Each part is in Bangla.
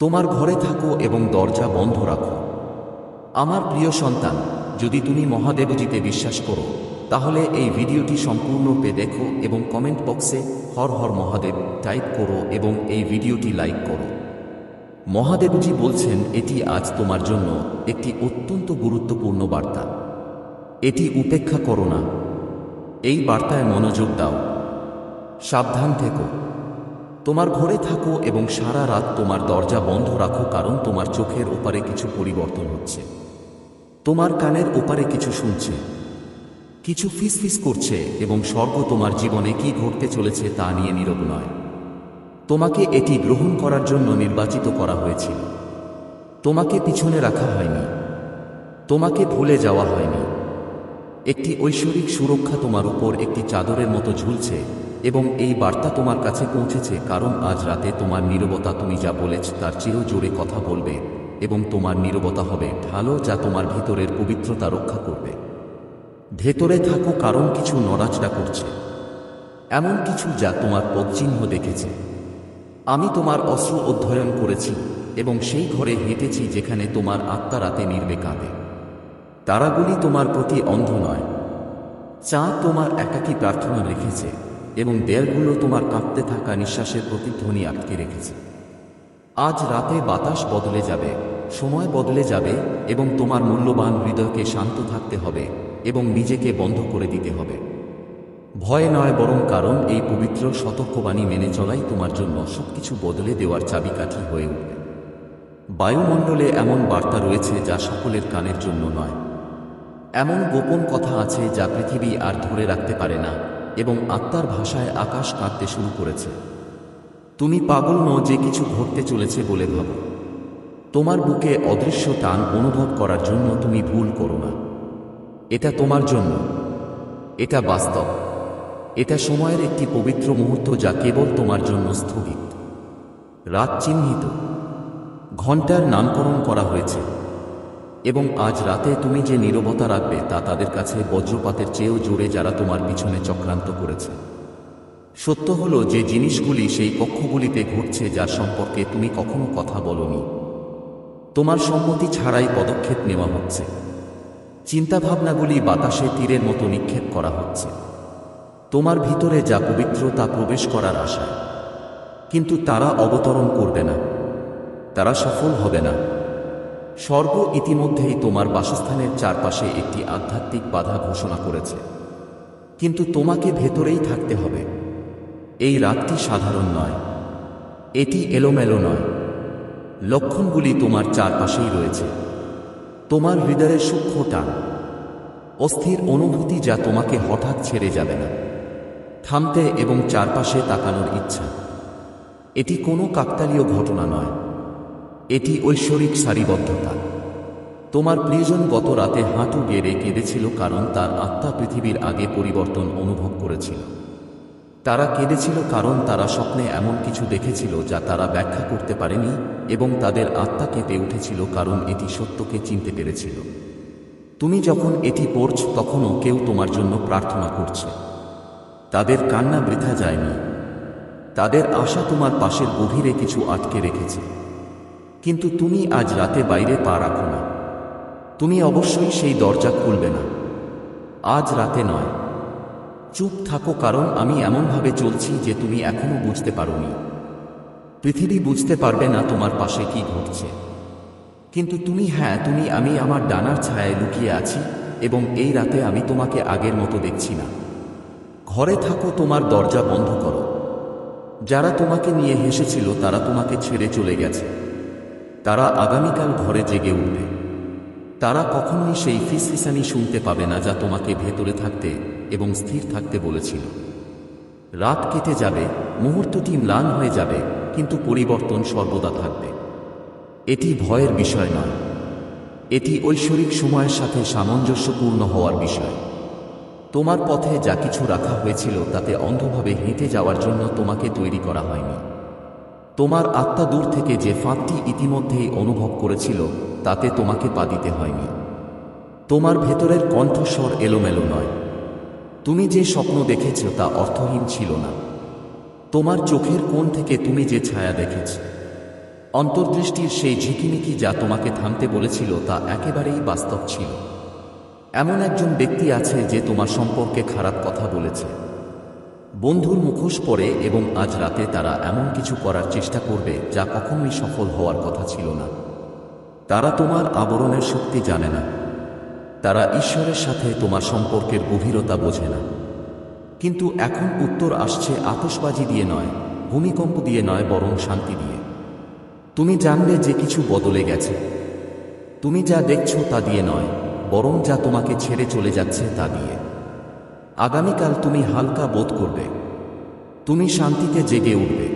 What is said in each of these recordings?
তোমার ঘরে থাকো এবং দরজা বন্ধ রাখো। আমার প্রিয় সন্তান, যদি তুমি মহাদেবজিতে বিশ্বাস করো, তাহলে এই ভিডিওটি সম্পূর্ণরূপে দেখো এবং কমেন্ট বক্সে হর হর মহাদেব টাইপ করো এবং এই ভিডিওটি লাইক করো। মহাদেবজি বলছেন, এটি আজ তোমার জন্য একটি অত্যন্ত গুরুত্বপূর্ণ বার্তা। এটি উপেক্ষা করো না। এই বার্তায় মনোযোগ দাও। সাবধান থেকো। তোমার ঘরে থাকো এবং সারা রাত তোমার দরজা বন্ধ রাখো কারণ তোমার চোখের ওপারে কিছু পরিবর্তন হচ্ছে। তোমার কানের ওপারে কিছু শুনছে। কিছু ফিসফিস করছে এবং স্বর্গ তোমার জীবনে কি ঘটতে চলেছে তা নিয়ে নীরব নয়। তোমাকে এটি গ্রহণ করার জন্য নির্বাচিত করা হয়েছিল। তোমাকে পিছনে রাখা হয়নি। তোমাকে ভুলে যাওয়া হয়নি। একটি ঐশ্বরিক সুরক্ষা তোমার উপর একটি চাদরের মতো ঝুলছে। এবং এই বার্তা তোমার কাছে পৌঁছেছে, কারণ আজ রাতে তোমার নীরবতা তুমি যা বলেছ তার চির জোরে কথা বলবে এবং তোমার নীরবতা হবে ঢালো যা তোমার ভিতরের পবিত্রতা রক্ষা করবে। ভেতরে থাকো কারণ কিছু নড়াচড়া করছে। এমন কিছু যা তোমার পদচিহ্ন দেখেছে। আমি তোমার অস্ত্র অধ্যয়ন করেছি এবং সেই ঘরে হেঁটেছি যেখানে তোমার আত্মা রাতে নির্বে কাঁদে। তারাগুলি তোমার প্রতি অন্ধ নয়। চাঁদ তোমার একাকী প্রার্থনা রেখেছে। এবং দেয়ালগুলো তোমার কাঁপতে থাকা নিঃশ্বাসের প্রতিধ্বনি আটকে রেখেছে। আজ রাতে বাতাস বদলে যাবে, সময় বদলে যাবে এবং তোমার মূল্যবান হৃদয়কে শান্ত থাকতে হবে এবং নিজেকে বন্ধ করে দিতে হবে। ভয় নয় বরং কারণ এই পবিত্র সতর্কবাণী মেনে চলাই তোমার জন্য সবকিছু বদলে দেওয়ার চাবিকাঠি হয়ে উঠবে। বায়ুমণ্ডলে এমন বার্তা রয়েছে যা সকলের কানের জন্য নয়। এমন গোপন কথা আছে যা পৃথিবী আর ধরে রাখতে পারে না। এবং আত্মার ভাষায় আকাশ কাঁদতে শুরু করেছে। তুমি পাগল নও যে কিছু ঘটতে চলেছে বলে ভাবো। তোমার বুকে অদৃশ্য টান অনুভব করার জন্য তুমি ভুল করো না। এটা তোমার জন্য। এটা বাস্তব। এটা সময়ের একটি পবিত্র মুহূর্ত যা কেবল তোমার জন্য স্থগিত। রাত চিহ্নিত। ঘণ্টার নামকরণ করা হয়েছে। এবং আজ রাতে তুমি যে নীরবতা রাখবে তা তাদের কাছে বজ্রপাতের চেয়েও জোরে যারা তোমার পিছনে চক্রান্ত করেছে। সত্য হলো যে জিনিসগুলি সেই কক্ষগুলিতে ঘটছে যার সম্পর্কে তুমি কখনো কথা বলনি। তোমার সম্মতি ছাড়াই পদক্ষেপ নেওয়া হচ্ছে। চিন্তাভাবনাগুলি বাতাসে তীরের মতো নিক্ষেপ করা হচ্ছে। তোমার ভিতরে যা পবিত্র তা প্রবেশ করার আশায়। কিন্তু তারা অবতরণ করবে না। তারা সফল হবে না। স্বর্গ ইতিমধ্যেই তোমার বাসস্থানের চারপাশে একটি আধ্যাত্মিক বাধা ঘোষণা করেছে। কিন্তু তোমাকে ভেতরেই থাকতে হবে। এই রাতটি সাধারণ নয়। এটি এলোমেলো নয়। লক্ষণগুলি তোমার চারপাশেই রয়েছে। তোমার হৃদয়ের সূক্ষ্ম টান। অস্থির অনুভূতি যা তোমাকে হঠাৎ ছেড়ে যাবে না। থামতে এবং চারপাশে তাকানোর ইচ্ছা। এটি কোনো কাকতালীয় ঘটনা নয়। এটি ঐশ্বরিক সারিবদ্ধতা। তোমার প্রিয়জন গত রাতে হাঁটু গেড়ে কেঁদেছিল কারণ তার আত্মা পৃথিবীর আগে পরিবর্তন অনুভব করেছিল। তারা কেঁদেছিল কারণ তারা স্বপ্নে এমন কিছু দেখেছিল যা তারা ব্যাখ্যা করতে পারেনি এবং তাদের আত্মা কেঁপে উঠেছিল কারণ এটি সত্যকে চিনতে পেরেছিল। তুমি যখন এটি পড়ছ তখনও কেউ তোমার জন্য প্রার্থনা করছে। তাদের কান্না বৃথা যায়নি। তাদের আশা তোমার পাশের গভীরে কিছু আটকে রেখেছে। কিন্তু তুমি আজ রাতে বাইরে পা রাখো না। তুমি অবশ্যই সেই দরজা খুলবে না। আজ রাতে নয়। চুপ থাকো কারণ আমি এমনভাবে চলছি যে তুমি এখনও বুঝতে পারোনি। পৃথিবী বুঝতে পারবে না তোমার পাশে কি ঘটছে। কিন্তু তুমি হ্যাঁ তুমি, আমি আমার ডানার ছায়ায় লুকিয়ে আছি এবং এই রাতে আমি তোমাকে আগের মতো দেখছি না। ঘরে থাকো, তোমার দরজা বন্ধ করো। যারা তোমাকে নিয়ে হেসেছিল তারা তোমাকে ছেড়ে চলে গেছে। তারা আগামীকাল ঘরে জেগে উঠবে। তারা কখনোই সেই ফিসফিসানি শুনতে পাবে না যা তোমাকে ভেতরে থাকতে এবং স্থির থাকতে বলেছিল। রাত কেটে যাবে, মুহূর্তটি ম্লান হয়ে যাবে, কিন্তু পরিবর্তন সর্বদা থাকবে। এটি ভয়ের বিষয় নয়। এটি ঐশ্বরিক সময়ের সাথে সামঞ্জস্যপূর্ণ হওয়ার বিষয়। তোমার পথে যা কিছু রাখা হয়েছিল তাতে অন্ধভাবে হেঁটে যাওয়ার জন্য তোমাকে তৈরি করা হয়নি। তোমার আত্মা দূর থেকে যে ফাঁদটি ইতিমধ্যেই অনুভব করেছিল, তাতে তোমাকে পা দিতে হয়নি। তোমার ভেতরের কণ্ঠস্বর এলোমেলো নয়। তুমি যে স্বপ্ন দেখেছ, তা অর্থহীন ছিল না। তোমার চোখের কোণ থেকে তুমি যে ছায়া দেখেছ, অন্তর্দৃষ্টির সেই ঝিকিমিকি যা তোমাকে থামতে বলেছিল, তা একেবারেই বাস্তব ছিল। এমন একজন ব্যক্তি আছে, যে তোমার সম্পর্কে খারাপ কথা বলেছে। বন্ধুর মুখোশ পরে এবং আজ রাতে তারা এমন কিছু করার চেষ্টা করবে যা কখনোই সফল হওয়ার কথা ছিল না। তারা তোমার আবরণের শক্তি জানে না। তারা ঈশ্বরের সাথে তোমার সম্পর্কের গভীরতা বোঝে না। কিন্তু এখন উত্তর আসছে আতসবাজি দিয়ে নয়, ভূমিকম্প দিয়ে নয়, বরং শান্তি দিয়ে। তুমি জানবে যে কিছু বদলে গেছে। তুমি যা দেখছ তা দিয়ে নয়, বরং যা তোমাকে ছেড়ে চলে যাচ্ছে তা দিয়ে। আগামীকাল তুমি হালকা বোধ করবে। তুমি শান্তিতে জেগে উঠবে।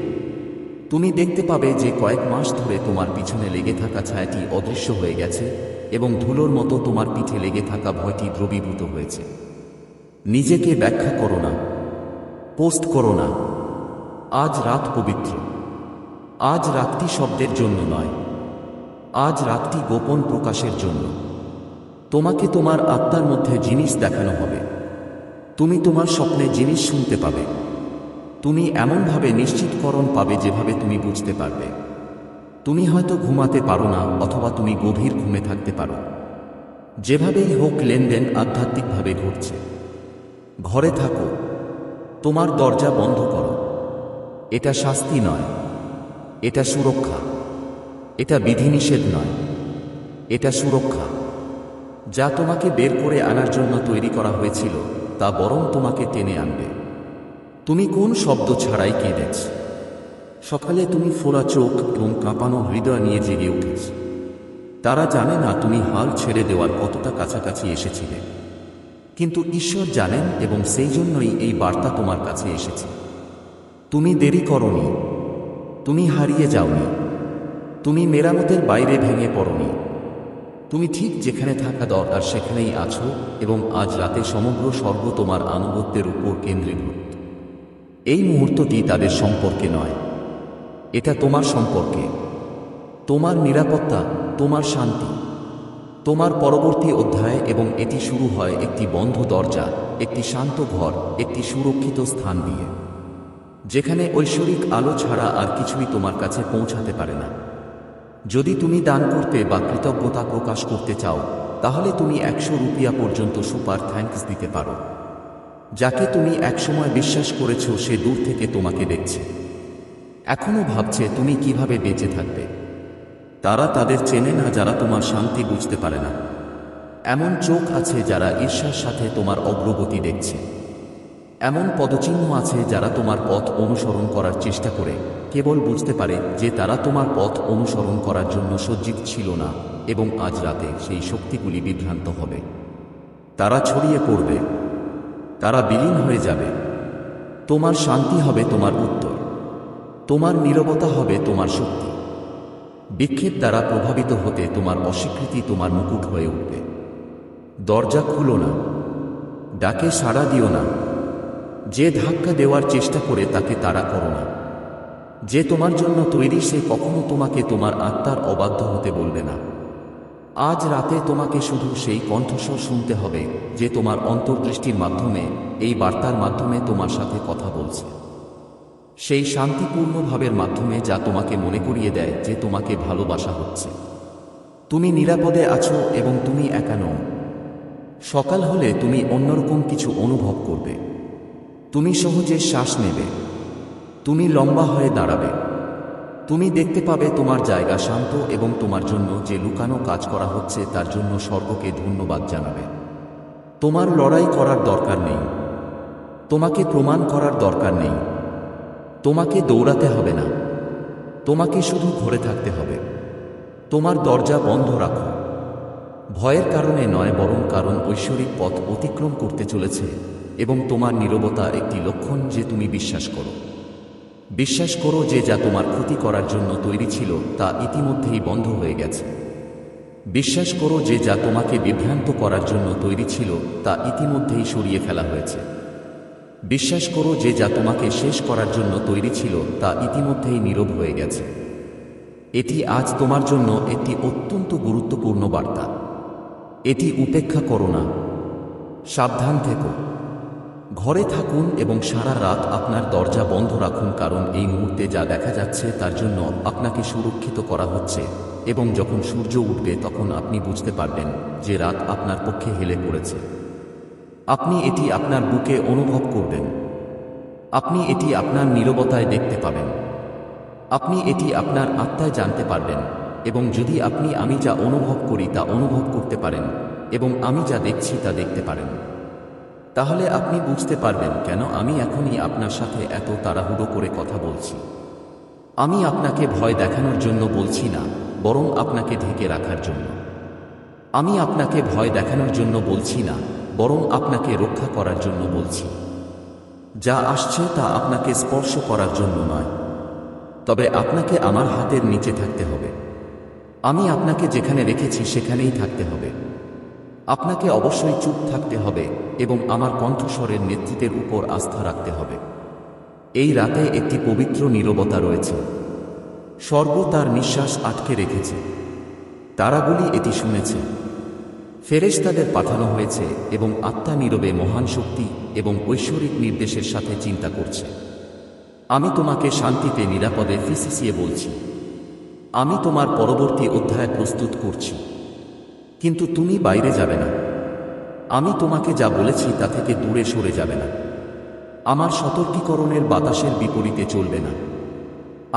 তুমি দেখতে পাবে যে কয়েক মাস ধরে তোমার পিছনে লেগে থাকা ছায়াটি অদৃশ্য হয়ে গেছে এবং ধুলোর মতো তোমার পিঠে লেগে থাকা ভয়টি দ্রবীভূত হয়েছে। নিজেকে ব্যাখ্যা করো না। পোস্ট করো না। আজ রাত পবিত্র। আজ রাতটি শব্দের জন্য নয়। আজ রাতটি গোপন প্রকাশের জন্য। তোমাকে তোমার আত্মার মধ্যে জিনিস দেখানো হবে। তুমি তোমার স্বপ্নে জিনিস শুনতে পাবে। তুমি এমনভাবে নিশ্চিতকরণ পাবে যেভাবে তুমি বুঝতে পারবে। তুমি হয়তো ঘুমাতে পারো না অথবা তুমি গভীর ঘুমে থাকতে পারো। যেভাবেই হোক লেনদেন আধ্যাত্মিকভাবে ঘটছে। ঘরে থাকো। তোমার দরজা বন্ধ করো। এটা শাস্তি নয়। এটা সুরক্ষা। এটা বিধিনিষেধ নয়। এটা সুরক্ষা। যা তোমাকে বের করে আনার জন্য তৈরি করা হয়েছিল তা বরং তোমাকে টেনে আনবে। তুমি কোন শব্দ ছাড়াই কেঁদেছ? সকালে তুমি ফোলা চোখ এবং কাঁপানো হৃদয় নিয়ে জেগে উঠেছ। তারা জানে না তুমি হাল ছেড়ে দেওয়ার কতটা কাছাকাছি এসেছিলে। কিন্তু ঈশ্বর জানেন এবং সেই জন্যই এই বার্তা তোমার কাছে এসেছে। তুমি দেরি করনি। তুমি হারিয়ে যাওনি। তুমি মেরামতের বাইরে ভেঙে পড়নি। তুমি ঠিক যেখানে থাকা দরকার সেখানেই আছো এবং আজ রাতে সমগ্র স্বর্গ তোমার আনুগত্যের উপর কেন্দ্রীভূত। এই মুহূর্তটি তাদের সম্পর্কে নয়। এটা তোমার সম্পর্কে। তোমার নিরাপত্তা, তোমার শান্তি। তোমার পরবর্তী অধ্যায় এবং এটি শুরু হয় একটি বন্ধ দরজা, একটি শান্ত ঘর, একটি সুরক্ষিত স্থান দিয়ে। যেখানে ঐশ্বরিক আলো ছাড়া আর কিছুই তোমার কাছে পৌঁছাতে পারে না। যদি তুমি দান করতে বা কৃতজ্ঞতা প্রকাশ করতে চাও, তাহলে তুমি একশো রুপিয়া পর্যন্ত সুপার থ্যাঙ্কস দিতে পারো। যাকে তুমি একসময় বিশ্বাস করেছ, সে দূর থেকে তোমাকে দেখছে। এখনও ভাবছে, তুমি কীভাবে বেঁচে থাকবে? তারা তাদের চেনে না, যারা তোমার শান্তি বুঝতে পারে না। এমন চোখ আছে যারা ঈর্ষার সাথে তোমার অগ্রগতি দেখছে। এমন পদচিহ্ন আছে যারা তোমার পথ অনুসরণ করার চেষ্টা করে। কেবল বুঝতে পারে যে তারা তোমার পথ অনুসরণ করার জন্য সজ্জিত ছিল না, এবং আজ রাতে সেই শক্তিগুলি বিভ্রান্ত হবে। তারা ছড়িয়ে পড়বে। তারা বিলীন হয়ে যাবে। তোমার শান্তি হবে তোমার উত্তর। তোমার নীরবতা হবে তোমার শক্তি। বিক্ষেপ দ্বারা প্রভাবিত হতে তোমার অস্বীকৃতি তোমার মুকুট হয়ে উঠবে। দরজা খুলো না। ডাকে সাড়া দিও না। যে ধাক্কা দেওয়ার চেষ্টা করে তাকে তাড়া করো না। যে তোমার জন্য তৈরি, সে কখনো তোমাকে তোমার আত্মার অবাধ্য হতে বলবে না। আজ রাতে তোমাকে শুধু সেই কণ্ঠস্বর শুনতে হবে, যে তোমার অন্তর্দৃষ্টির মাধ্যমে, এই বার্তার মাধ্যমে তোমার সাথে কথা বলছে। সেই শান্তিপূর্ণ ভাবের মাধ্যমে যা তোমাকে মনে করিয়ে দেয়, যে তোমাকে ভালোবাসা হচ্ছে। তুমি নিরাপদে আছো এবং তুমি একা নও। সকাল হলে তুমি অন্যরকম কিছু অনুভব করবে। তুমি সহজে শ্বাস নেবে। তুমি লম্বা হয়ে দাঁড়াবে। তুমি দেখতে পাবে তোমার জায়গা শান্ত এবং তোমার জন্য যে লুকানো কাজ করা হচ্ছে তার জন্য স্বর্গকে ধন্যবাদ জানাবে। তোমার লড়াই করার দরকার নেই। তোমাকে প্রমাণ করার দরকার নেই। তোমাকে দৌড়াতে হবে না। তোমাকে শুধু ঘরে থাকতে হবে। তোমার দরজা বন্ধ রাখো। ভয়ের কারণে নয়, বরং কারণ ঐশ্বরিক পথ অতিক্রম করতে চলেছে। এবং তোমার নীরবতা একটি লক্ষণ যে তুমি বিশ্বাস করো। বিশ্বাস করো যে যা তোমার ক্ষতি করার জন্য তৈরি ছিল তা ইতিমধ্যেই বন্ধ হয়ে গেছে। বিশ্বাস করো যে যা তোমাকে বিভ্রান্ত করার জন্য তৈরি ছিল তা ইতিমধ্যেই সরিয়ে ফেলা হয়েছে। বিশ্বাস করো যে যা তোমাকে শেষ করার জন্য তৈরি ছিল তা ইতিমধ্যেই নীরব হয়ে গেছে। এটি আজ তোমার জন্য একটি অত্যন্ত গুরুত্বপূর্ণ বার্তা। এটি উপেক্ষা করো না। সাবধান থেকো। ঘরে থাকুন এবং সারা রাত আপনার দরজা বন্ধ রাখুন, কারণ এই মুহূর্তে যা দেখা যাচ্ছে তার জন্য আপনাকে সুরক্ষিত করা হচ্ছে। এবং যখন সূর্য উঠবে, তখন আপনি বুঝতে পারবেন যে রাত আপনার পক্ষে হেলে পড়েছে। আপনি এটি আপনার বুকে অনুভব করবেন। আপনি এটি আপনার নীরবতায় দেখতে পাবেন। আপনি এটি আপনার আত্মায় জানতে পারবেন। এবং যদি আপনি আমি যা অনুভব করি তা অনুভব করতে পারেন, এবং আমি যা দেখছি তা দেখতে পারেন। তাহলে আপনি বুঝতে পারবেন কেন আমি এখনই আপনার সাথে এত তাড়াহুড়ো করে কথা বলছি। আমি আপনাকে ভয় দেখানোর জন্য বলছি না, বরং আপনাকে ঢেকে রাখার জন্য। আমি আপনাকে ভয় দেখানোর জন্য বলছি না, বরং আপনাকে রক্ষা করার জন্য বলছি। যা আসছে তা আপনাকে স্পর্শ করার জন্য নয়। তবে আপনাকে আমার হাতের নিচে থাকতে হবে। আমি আপনাকে যেখানে রেখেছি সেখানেই থাকতে হবে। আপনাকে অবশ্যই চুপ থাকতে হবে এবং আমার কণ্ঠস্বরের নেতৃত্বের উপর আস্থা রাখতে হবে। এই রাতে একটি পবিত্র নীরবতা রয়েছে। স্বর্গ তার নিঃশ্বাস আটকে রেখেছে। তারাগুলি এটি শুনেছে। ফেরেশ তাদের পাঠানো হয়েছে এবং আত্মা নীরবে মহান শক্তি এবং ঐশ্বরিক নির্দেশের সাথে চিন্তা করছে। আমি তোমাকে শান্তিতে নিরাপদে ফিসিসিয়ে বলছি। আমি তোমার পরবর্তী অধ্যায় প্রস্তুত করছি। কিন্তু তুমি বাইরে যাবে না। আমি তোমাকে যা বলেছি তা থেকে দূরে সরে যাবে না। আমার সতর্কীকরণের বাতাসের বিপরীতে চলবে না।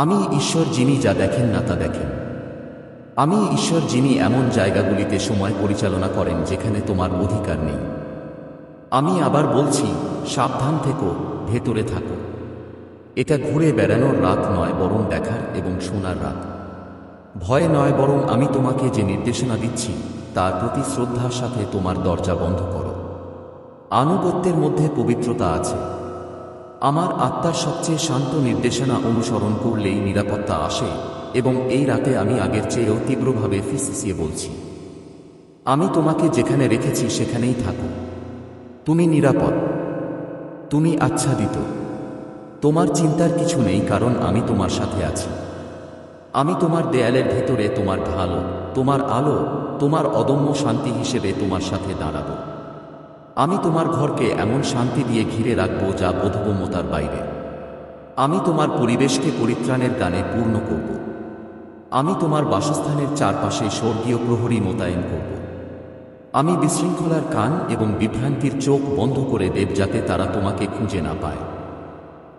আমি ঈশ্বর যিনি যা দেখেন না তা দেখেন। আমি ঈশ্বর যিনি এমন জায়গাগুলিতে সময় পরিচালনা করেন যেখানে তোমার অধিকার নেই। আমি আবার বলছি, সাবধান থেকো, ভেতরে থাকো। এটা ঘুরে বেড়ানোর রাত নয় বরং দেখার এবং শোনার রাত। ভয় নয় বরং আমি তোমাকে যে নির্দেশনা দিচ্ছি তার প্রতি শ্রদ্ধার সাথে তোমার দরজা বন্ধ করো। আনুগত্যের মধ্যে পবিত্রতা আছে। আমার আত্মার সবচেয়ে শান্ত নির্দেশনা অনুসরণ করলেই নিরাপত্তা আসে এবং এই রাতে আমি আগের চেয়েও তীব্রভাবে ফিসিসিয়ে বলছি। আমি তোমাকে যেখানে রেখেছি সেখানেই থাকো। তুমি নিরাপদ। তুমি আচ্ছাদিত। তোমার চিন্তার কিছু নেই কারণ আমি তোমার সাথে আছি। আমি তোমার দেয়ালের ভেতরে তোমার ঢালো, তোমার আলো তোমার অদম্য শান্তি হিসেবে তোমার সাথে দাঁড়াব। আমি তোমার ঘরকে এমন শান্তি দিয়ে ঘিরে রাখব যা বোধগম্যতার বাইরে। আমি তোমার পরিবেশকে পরিত্রাণের গানে পূর্ণ করব। আমি তোমার বাসস্থানের চারপাশে স্বর্গীয় প্রহরী মোতায়েন করব। আমি বিশৃঙ্খলার কান এবং বিভ্রান্তির চোখ বন্ধ করে দেব যাতে তারা তোমাকে খুঁজে না পায়।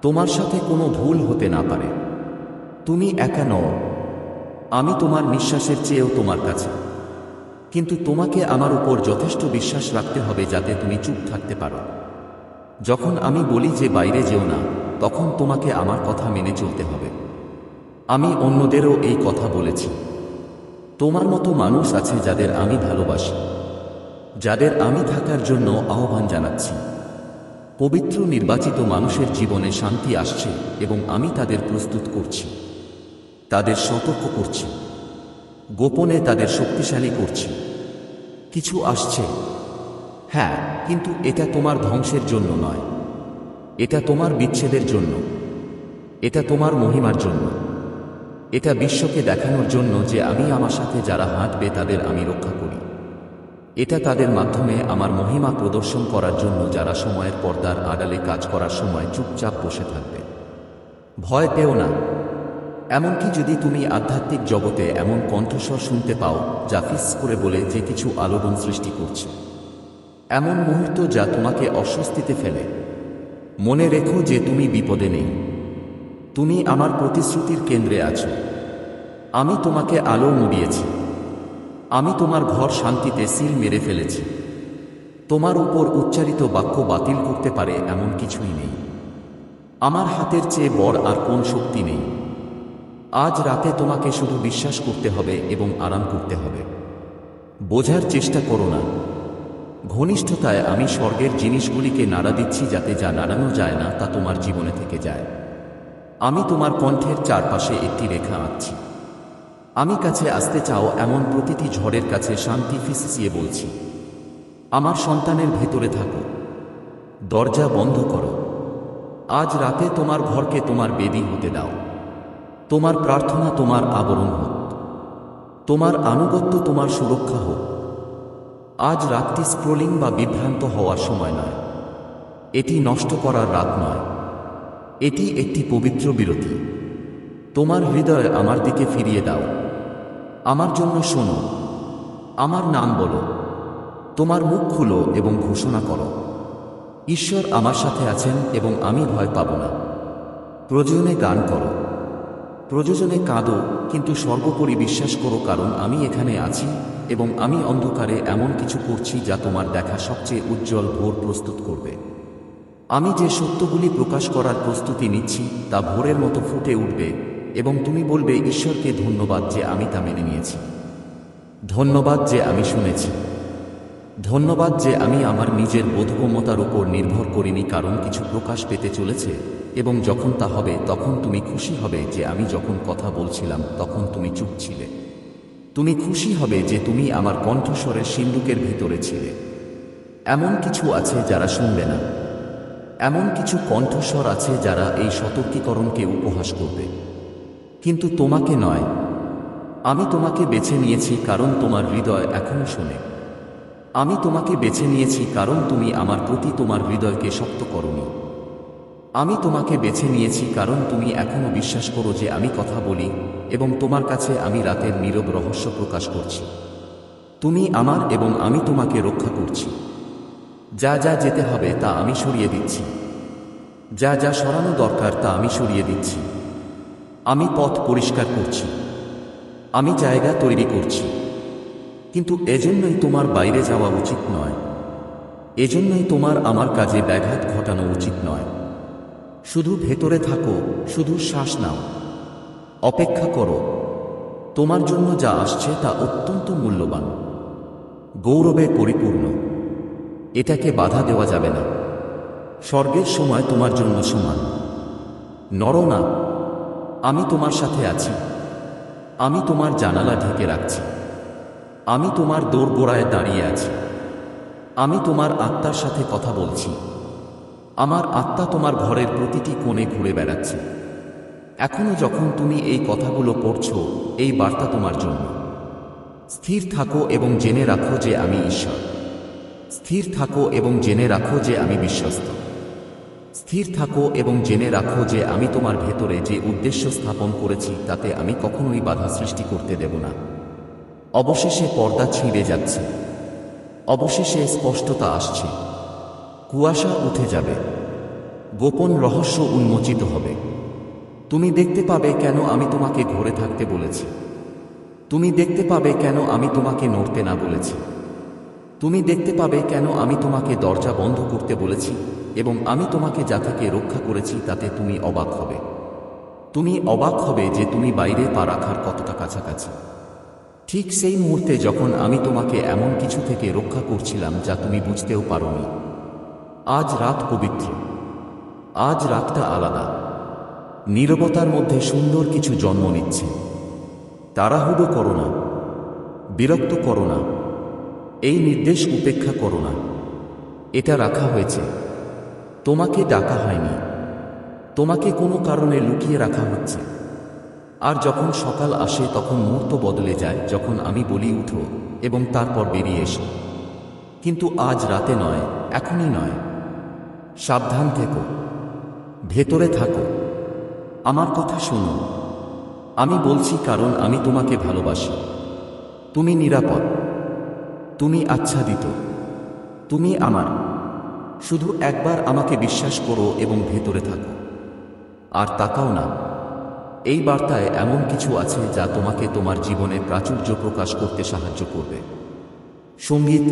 তোমার সাথে কোনো ভুল হতে না পারে। তুমি একা নও। আমি তোমার নিঃশ্বাসের চেয়েও তোমার কাছে। কিন্তু তোমাকে আমার উপর যথেষ্ট বিশ্বাস রাখতে হবে যাতে তুমি চুপ থাকতে পারো। যখন আমি বলি যে বাইরে যেও না, তখন তোমাকে আমার কথা মেনে চলতে হবে। আমি অন্যদেরও এই কথা বলেছি। তোমার মতো মানুষ আছে যাদের আমি ভালোবাসি, যাদের আমি থাকার জন্য আহ্বান জানাচ্ছি। পবিত্র নির্বাচিত মানুষের জীবনে শান্তি আসছে এবং আমি তাদের প্রস্তুত করছি। তাদের সতর্ক করছি। গোপনে তাদের শক্তিশালী করছি। কিছু আসছে। হ্যাঁ কিন্তু এটা তোমার ধ্বংসের জন্য নয়। এটা তোমার বিচ্ছেদের জন্য। এটা তোমার মহিমার জন্য। এটা বিশ্বকে দেখানোর জন্য যে আমি আমার সাথে যারা হাঁটবে তাদের আমি রক্ষা করি। এটা তাদের মাধ্যমে আমার মহিমা প্রদর্শন করার জন্য যারা সময়ের পর্দার আড়ালে কাজ করার সময় চুপচাপ বসে থাকবে। ভয় পেও না। এমনকি যদি তুমি আধ্যাত্মিক জগতে এমন কণ্ঠস্বর শুনতে পাও, যা ফিস করে বলে যে কিছু আলোড়ন সৃষ্টি করছে। এমন মুহূর্ত যা তোমাকে অস্বস্তিতে ফেলে। মনে রেখো যে তুমি বিপদে নেই। তুমি আমার প্রতিশ্রুতির কেন্দ্রে আছো। আমি তোমাকে আলো মুড়িয়েছি। আমি তোমার ঘর শান্তিতে সিল মেরে ফেলেছি। তোমার উপর উচ্চারিত বাক্য বাতিল করতে পারে এমন কিছুই নেই। আমার হাতের চেয়ে বড় আর কোন শক্তি নেই। আজ রাতে তোমাকে শুধু বিশ্বাস করতে হবে এবং আরাম করতে হবে। বোঝার চেষ্টা করো না। ঘনিষ্ঠতায় আমি স্বর্গের জিনিসগুলিকে নাড়া দিচ্ছি যাতে যা নাড়ানো যায় না তা তোমার জীবনে থেকে যায়। আমি তোমার কণ্ঠের চারপাশে একটি রেখা আঁকছি। আমি কাছে আসতে চাও এমন প্রতিটি ঝড়ের কাছে শান্তি ফিসিয়ে বলছি। আমার সন্তানের ভেতরে থাকো। দরজা বন্ধ করো। আজ রাতে তোমার ঘরকে তোমার বেদি হতে দাও। তোমার প্রার্থনা তোমার আবরণ হোক। তোমার আনুগত্য তোমার সুরক্ষা হোক। আজ রাতটি স্ক্রোলিং বা বিভ্রান্ত হওয়ার সময় নয়। এটি নষ্ট করার রাত নয়। এটি একটি পবিত্র বিরতি। তোমার হৃদয় আমার দিকে ফিরিয়ে দাও। আমার জন্য শোনো। আমার নাম বলো। তোমার মুখ খুলো এবং ঘোষণা করো। ঈশ্বর আমার সাথে আছেন এবং আমি ভয় পাব না। প্রয়োজনে গান করো। প্রযোজনে কাঁদো, কিন্তু সর্বোপরি বিশ্বাস করো কারণ আমি এখানে আছি এবং আমি অন্ধকারে এমন কিছু করছি যা তোমার দেখা সবচেয়ে উজ্জ্বল ভোর প্রস্তুত করবে। আমি যে সত্যগুলি প্রকাশ করার প্রস্তুতি নিচ্ছি তা ভোরের মতো ফুটে উঠবে এবং তুমি বলবে, ঈশ্বরকে ধন্যবাদ যে আমি তা মেনে নিয়েছি। ধন্যবাদ যে আমি শুনেছি। ধন্যবাদ যে আমি আমার নিজের বোধগম্যতার উপর নির্ভর করিনি কারণ কিছু প্রকাশ পেতে চলেছে। এবং যখন তা হবে, তখন তুমি খুশি হবে যে আমি যখন কথা বলছিলাম, তখন তুমি চুপ ছিলে। তুমি খুশি হবে যে তুমি আমার কণ্ঠস্বরের সিন্ধুকের ভিতরে ছিলে। এমন কিছু আছে যারা শুনবে না। এমন কিছু কণ্ঠস্বর আছে যারা এই সতর্কীকরণকে উপহাস করবে। কিন্তু তোমাকে নয়। আমি তোমাকে বেছে নিয়েছি কারণ তোমার হৃদয় এখনও শোনে। আমি তোমাকে বেছে নিয়েছি কারণ তুমি আমার প্রতি তোমার হৃদয়কে শক্ত করনি। আমি তোমাকে বেছে নিয়েছি কারণ তুমি এখনও বিশ্বাস করো যে আমি কথা বলি, এবং তোমার কাছে আমি রাতের নীরব রহস্য প্রকাশ করছি। তুমি আমার এবং আমি তোমাকে রক্ষা করছি। যা যা যেতে হবে তা আমি সরিয়ে দিচ্ছি। যা যা সরানো দরকার তা আমি সরিয়ে দিচ্ছি। আমি পথ পরিষ্কার করছি। আমি জায়গা তৈরি করছি। কিন্তু এজন্যই তোমার বাইরে যাওয়া উচিত নয়। এজন্যই তোমার আমার কাজে ব্যাঘাত ঘটানো উচিত নয়। শুধু ভেতরে থাকো, শুধু শ্বাস নাও। অপেক্ষা করো, তোমার জন্য যা আসছে তা অত্যন্ত মূল্যবান। গৌরবে পরিপূর্ণ। এটাকে বাধা দেওয়া যাবে না। স্বর্গের সময় তোমার জন্য সমান। নর না। আমি তোমার সাথে আছি। আমি তোমার জানালা ঢেকে রাখছি। আমি তোমার দোরগোড়ায় দাঁড়িয়ে আছি। আমি তোমার আত্মার সাথে কথা বলছি। আমার আত্মা তোমার ঘরের প্রতিটি কোণে ঘুরে বেড়াচ্ছে। এখনও যখন তুমি এই কথাগুলো পড়ছ, এই বার্তা তোমার জন্য। স্থির থাকো এবং জেনে রাখো যে আমি ঈশ্বর। স্থির থাকো এবং জেনে রাখো যে আমি বিশ্বস্ত। স্থির থাকো এবং জেনে রাখো যে আমি তোমার ভেতরে যে উদ্দেশ্য স্থাপন করেছি, তাতে আমি কখনোই বাধা সৃষ্টি করতে দেব না। অবশেষে পর্দা ছিঁড়ে যাচ্ছে। অবশেষে স্পষ্টতা আসছে। কুয়াশা উঠে যাবে। গোপন রহস্য উন্মোচিত হবে। তুমি দেখতে পাবে কেন আমি তোমাকে ঘরে থাকতে বলেছি। তুমি দেখতে পাবে কেন আমি তোমাকে নড়তে না বলেছি। তুমি দেখতে পাবে কেন আমি তোমাকে দরজা বন্ধ করতে বলেছি এবং আমি তোমাকে যা থেকে রক্ষা করেছি তাতে তুমি অবাক হবে। তুমি অবাক হবে যে তুমি বাইরে পা রাখার কতটা কাছাকাছি। ঠিক সেই মুহূর্তে যখন আমি তোমাকে এমন কিছু থেকে রক্ষা করছিলাম যা তুমি বুঝতেও পারোনি। আজ রাত পবিত্র। আজ রাতটা আলাদা। নীরবতার মধ্যে সুন্দর কিছু জন্ম নিচ্ছে। তাড়াহুড়ো করো না। বিরক্ত করো না। এই নির্দেশ উপেক্ষা করো না। এটা রাখা হয়েছে। তোমাকে ডাকা হয়নি। তোমাকে কোনো কারণে লুকিয়ে রাখা হচ্ছে। আর যখন সকাল আসে, তখন মুহূর্ত বদলে যায়, যখন আমি বলি, উঠো, এবং তারপর বেরিয়ে এসো। কিন্তু আজ রাতে নয়, এখনই নয়। সাবধান থেকো। ভেতরে থাকো। আমার কথা শোনো। আমি বলছি কারণ আমি তোমাকে ভালোবাসি। তুমি নিরাপদ। তুমি আচ্ছাদিত। তুমি আমার। শুধু একবার আমাকে বিশ্বাস করো এবং ভেতরে থাকো। আর তাকাও না। এই বার্তায় এমন কিছু আছে যা তোমাকে তোমার জীবনে প্রাচুর্য প্রকাশ করতে সাহায্য করবে। সংগীত